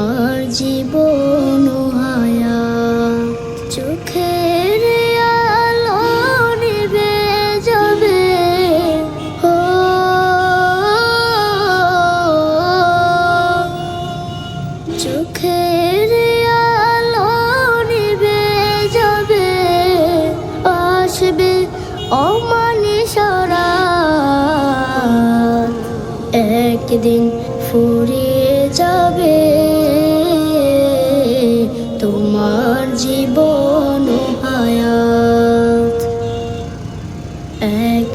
তোমার জীবন হায়াত চোখের আলো নিভে যাবে। ও চোখের আলো নিভে যাবে। আসবে অমানিসরা একদিন ফুরিয়ে যাবে।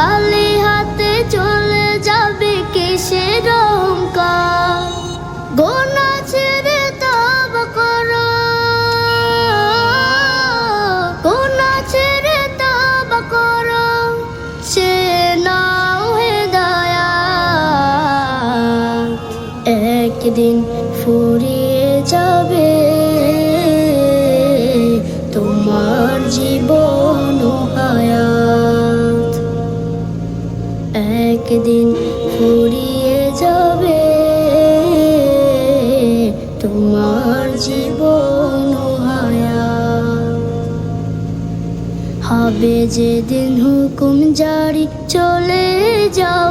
খালি হাতে চলে যাবে কিসের অহংকার গোনা ছেড়ে তব করো। গোনা ছেড়ে তব করো। সে নাও হে দয়া। একদিন ফুরিয়ে যাবে। একদিন ফুরিয়ে যাবে তোমার জীবন হায়া। হবে যেদিন হুকুম জারি চলে যাওয়ার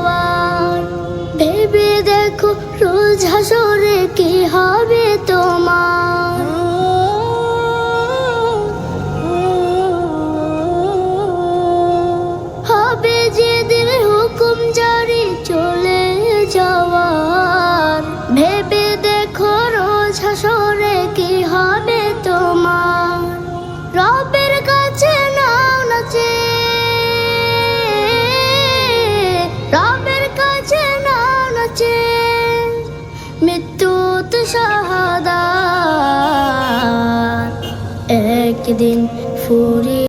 একদিন ফুরি